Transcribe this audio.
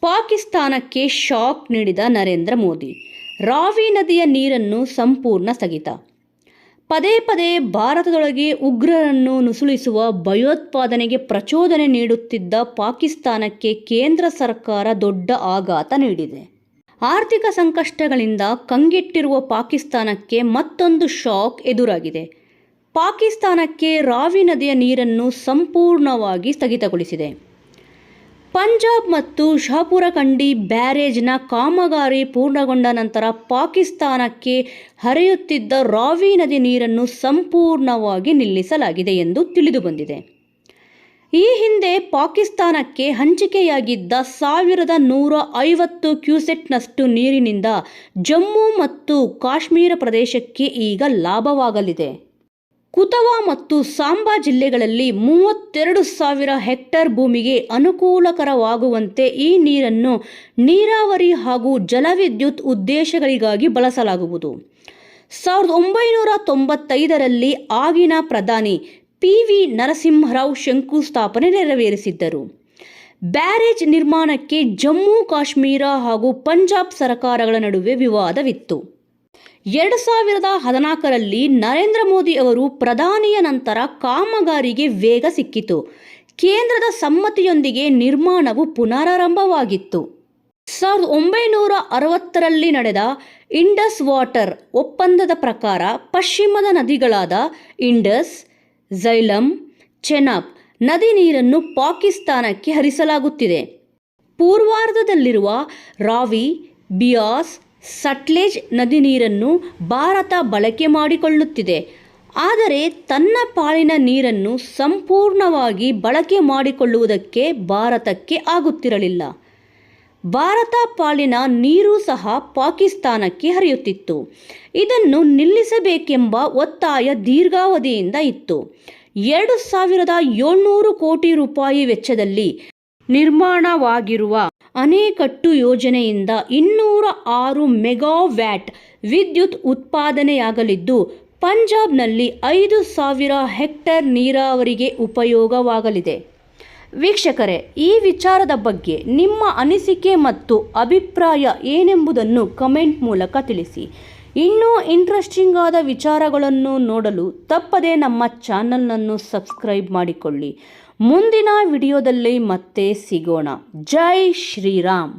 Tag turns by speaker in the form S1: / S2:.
S1: ಪಾಕಿಸ್ತಾನಕ್ಕೆ ಶಾಕ್ ನೀಡಿದ ನರೇಂದ್ರ ಮೋದಿ. ರಾವಿ ನದಿಯ ನೀರನ್ನು ಸಂಪೂರ್ಣ ಸ್ಥಗಿತ. ಪದೇ ಪದೇ ಭಾರತದೊಳಗೆ ಉಗ್ರರನ್ನು ನುಸುಳಿಸುವ ಭಯೋತ್ಪಾದನೆಗೆ ಪ್ರಚೋದನೆ ನೀಡುತ್ತಿದ್ದ ಪಾಕಿಸ್ತಾನಕ್ಕೆ ಕೇಂದ್ರ ಸರ್ಕಾರ ದೊಡ್ಡ ಆಘಾತ ನೀಡಿದೆ. ಆರ್ಥಿಕ ಸಂಕಷ್ಟಗಳಿಂದ ಕಂಗೆಟ್ಟಿರುವ ಪಾಕಿಸ್ತಾನಕ್ಕೆ ಮತ್ತೊಂದು ಶಾಕ್ ಎದುರಾಗಿದೆ. ಪಾಕಿಸ್ತಾನಕ್ಕೆ ರಾವಿ ನದಿಯ ನೀರನ್ನು ಸಂಪೂರ್ಣವಾಗಿ ಸ್ಥಗಿತಗೊಳಿಸಿದೆ. ಪಂಜಾಬ್ ಮತ್ತು ಶಾಪುರ ಕಂಡಿ ಬ್ಯಾರೇಜ್ನ ಕಾಮಗಾರಿ ಪೂರ್ಣಗೊಂಡ ನಂತರ ಪಾಕಿಸ್ತಾನಕ್ಕೆ ಹರಿಯುತ್ತಿದ್ದ ರಾವಿ ನದಿ ನೀರನ್ನು ಸಂಪೂರ್ಣವಾಗಿ ನಿಲ್ಲಿಸಲಾಗಿದೆ ಎಂದು ತಿಳಿದುಬಂದಿದೆ ಈ ಹಿಂದೆ ಪಾಕಿಸ್ತಾನಕ್ಕೆ ಹಂಚಿಕೆಯಾಗಿದ್ದ ಸಾವಿರದ ನೂರ ಐವತ್ತು ಕ್ಯೂಸೆಟ್ನಷ್ಟು ನೀರಿನಿಂದ ಜಮ್ಮು ಮತ್ತು ಕಾಶ್ಮೀರ ಪ್ರದೇಶಕ್ಕೆ ಈಗ ಲಾಭವಾಗಲಿದೆ. ಕುತವಾ ಮತ್ತು ಸಾಂಬಾ ಜಿಲ್ಲೆಗಳಲ್ಲಿ ಮೂವತ್ತೆರಡು ಸಾವಿರ ಹೆಕ್ಟರ್ ಭೂಮಿಗೆ ಅನುಕೂಲಕರವಾಗುವಂತೆ ಈ ನೀರನ್ನು ನೀರಾವರಿ ಹಾಗೂ ಜಲವಿದ್ಯುತ್ ಉದ್ದೇಶಗಳಿಗಾಗಿ ಬಳಸಲಾಗುವುದು. ಸಾವಿರದ ಒಂಬೈನೂರ ತೊಂಬತ್ತೈದರಲ್ಲಿ ಆಗಿನ ಪ್ರಧಾನಿ ಪಿ ವಿ ನರಸಿಂಹರಾವ್ ಶಂಕುಸ್ಥಾಪನೆ ನೆರವೇರಿಸಿದ್ದರು. ಬ್ಯಾರೇಜ್ ನಿರ್ಮಾಣಕ್ಕೆ ಜಮ್ಮು, ಕಾಶ್ಮೀರ ಹಾಗೂ ಪಂಜಾಬ್ ಸರ್ಕಾರಗಳ ನಡುವೆ ವಿವಾದವಿತ್ತು. ಎರಡು ಸಾವಿರದ ಹದಿನಾಲ್ಕರಲ್ಲಿ ನರೇಂದ್ರ ಮೋದಿ ಅವರು ಪ್ರಧಾನಿಯ ನಂತರ ಕಾಮಗಾರಿಗೆ ವೇಗ ಸಿಕ್ಕಿತು. ಕೇಂದ್ರದ ಸಮ್ಮತಿಯೊಂದಿಗೆ ನಿರ್ಮಾಣವು ಪುನರಾರಂಭವಾಗಿತ್ತು. ಸಾವಿರದ ಒಂಬೈನೂರ ಅರವತ್ತರಲ್ಲಿ ನಡೆದ ಇಂಡಸ್ ವಾಟರ್ ಒಪ್ಪಂದದ ಪ್ರಕಾರ ಪಶ್ಚಿಮದ ನದಿಗಳಾದ ಇಂಡಸ್ ಝೈಲಂ ಚೆನಾಬ್ ನದಿ ನೀರನ್ನು ಪಾಕಿಸ್ತಾನಕ್ಕೆ ಹರಿಸಲಾಗುತ್ತಿದೆ. ಪೂರ್ವಾರ್ಧದಲ್ಲಿರುವ ರಾವಿ, ಬಿಯಾಸ್ ಸಟ್ಲೇಜ್ ನದಿ ನೀರನ್ನು ಭಾರತ ಬಳಕೆ ಮಾಡಿಕೊಳ್ಳುತ್ತಿದೆ. ಆದರೆ ತನ್ನ ಪಾಲಿನ ನೀರನ್ನು ಸಂಪೂರ್ಣವಾಗಿ ಬಳಕೆ ಮಾಡಿಕೊಳ್ಳುವುದಕ್ಕೆ ಭಾರತಕ್ಕೆ ಆಗುತ್ತಿರಲಿಲ್ಲ. ಭಾರತ ಪಾಲಿನ ನೀರು ಸಹ ಪಾಕಿಸ್ತಾನಕ್ಕೆ ಹರಿಯುತ್ತಿತ್ತು. ಇದನ್ನು ನಿಲ್ಲಿಸಬೇಕೆಂಬ ಒತ್ತಾಯ ದೀರ್ಘಾವಧಿಯಿಂದ ಇತ್ತು. ಎರಡು ಸಾವಿರದ ಏಳ್ನೂರು ಕೋಟಿ ರೂಪಾಯಿ ವೆಚ್ಚದಲ್ಲಿ ನಿರ್ಮಾಣವಾಗಿರುವ ಅಣೆಕಟ್ಟು ಯೋಜನೆಯಿಂದ ಇನ್ನೂರ ಆರು ಮೆಗಾವ್ಯಾಟ್ ವಿದ್ಯುತ್ ಉತ್ಪಾದನೆಯಾಗಲಿದ್ದು, ಪಂಜಾಬ್ನಲ್ಲಿ ಐದು ಸಾವಿರ ಹೆಕ್ಟೇರ್ ನೀರಾವರಿಗೆ ಉಪಯೋಗವಾಗಲಿದೆ. ವೀಕ್ಷಕರೇ, ಈ ವಿಚಾರದ ಬಗ್ಗೆ ನಿಮ್ಮ ಅನಿಸಿಕೆ ಮತ್ತು ಅಭಿಪ್ರಾಯ ಏನೆಂಬುದನ್ನು ಕಮೆಂಟ್ ಮೂಲಕ ತಿಳಿಸಿ. ಇನ್ನೂ ಇಂಟ್ರೆಸ್ಟಿಂಗ್ ಆದ ವಿಚಾರಗಳನ್ನು ನೋಡಲು ತಪ್ಪದೇ ನಮ್ಮ ಚಾನಲ್ನನ್ನು ಸಬ್ಸ್ಕ್ರೈಬ್ ಮಾಡಿಕೊಳ್ಳಿ. ಮುಂದಿನ ವಿಡಿಯೋದಲ್ಲಿ ಮತ್ತೆ ಸಿಗೋಣ. ಜೈ ಶ್ರೀರಾಮ್.